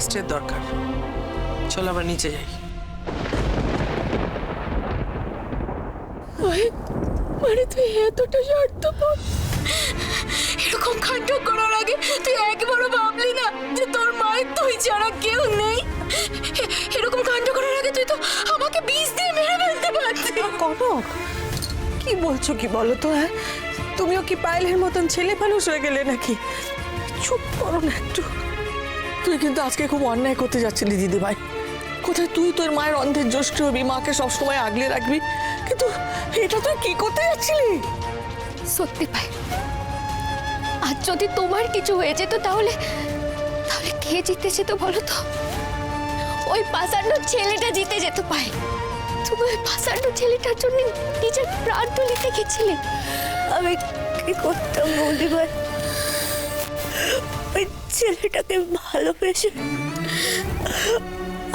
রেস্টের দরকার। চল আবার নিচে যাই। মানে তুই এতটা স্বার্থপর? এরকম কাণ্ড করার আগে তুই একবারও ভাবলি না যে তোর মায়ের তুই ছাড়া কেউ নেই? এরকম কাণ্ড করার আগে তুই তো আমাকে বিষ দিয়ে মেরে ফেলতে পারতি। কনক কি বলছো কি বলো তো হ্যাঁ? তুমিও কি পায়েলের মতন ছেলে মানুষ হয়ে গেলে নাকি? চুপ করো না একটু। তুই কিন্তু আজকে খুব অন্যায় করতে যাচ্ছিলি, দিদিভাই। কোথায় তুই তোর মায়ের অন্ধের জ্যৈষ্ঠ হবি? মাকে সবসময় আগলে রাখবি। কিন্তু এটা তুই কি করতে যাচ্ছিলি? সত্যি পাই আজ যদি তোমার কিছু হয়ে যেত তাহলে তাহলে কে জিতে যেত বলো তো? ওই পাসান্ন ছেলেটা জিতে যেত পাই তুমি ওই পাসান্ন ছেলেটার জন্য নিজের প্রাণ তুলিতে গেছিলে। আমি কি করতাম বৌদি ভাই ওই ছেলেটাকে ভালোবেসে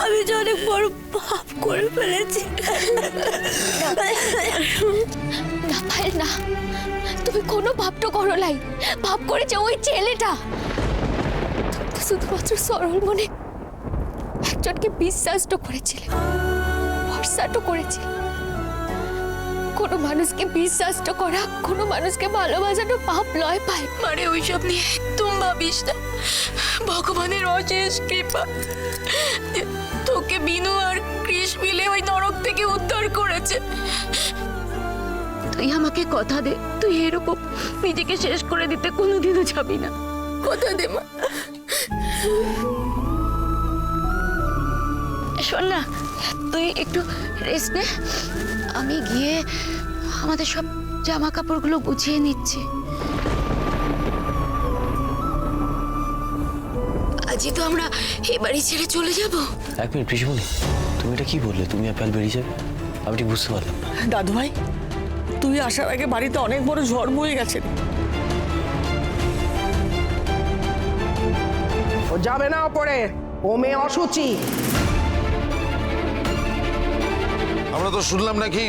আমি যে অনেক বড় পাপ করে ফেলেছি। না তুমি কোনো ভাবটা করো লাই ভাব করেছে ওই ছেলেটা। শুধুমাত্র সরল মনে একজনকে বিশ্বাসটা করেছিলে, ভরসাটা করেছিলে। কোনো মানুষকে বিশ্বাসটা করা, কোনো মানুষকে ভালোবাসানো পাপ লয় পায়। মানে ওইসব নিয়ে একদম ভাবিস না। ভগবানের অশেষ কৃপা। তোকে বিনু আর কৃষ মিলে ওই নরক থেকে উদ্ধার করেছে। তুই আমাকে কথা দে, তুই এরকম নিজেকে শেষ করে দিতে কোনোদিনও যাবি না। কথা দে মা। শোন না তুই একটু রেস্ট নে। আমি গিয়ে আমাদের সব জামা কাপড়গুলো গুছিয়ে নিচ্ছি। আজই তো আমরা এ বাড়ি ছেড়ে চলে যাব। এক মিনিট পিসিমণি তুমি এটা কি বললে? তুমি অ্যাপেল বেরিয়ে যাবে? আমি ঠিক বুঝতে পারলাম না। দাদুভাই তুই আসার আগে বাড়িতে অনেক বড় ঝড় বয়ে গেছে। ও যাবে না ওপরে। ও মেয়ে অসুচি। আমরা তো শুনলাম নাকি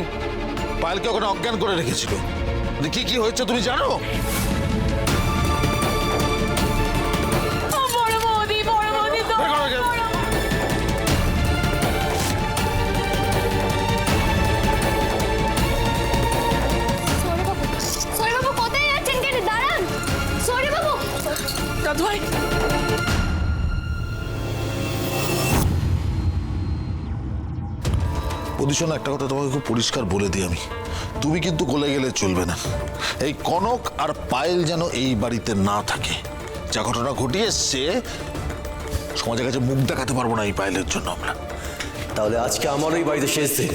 পায়েলকে ওখানে অজ্ঞান করে রেখেছিল। কি কি হয়েছে তুমি জানো? বের করো প্রদূষণ একটা কথা তোমাকে খুব পরিষ্কার বলে দিই আমি। তুমি কিন্তু গলে গেলে চলবে না। এই কনক আর পায়েল যেন এই বাড়িতে না থাকে। যা ঘটনা ঘটিয়ে এসছে, সমাজের কাছে মুখ দেখাতে পারব না এই পায়েলের জন্য আমরা। তাহলে আজকে আমার এই বাড়িতে শেষ দিন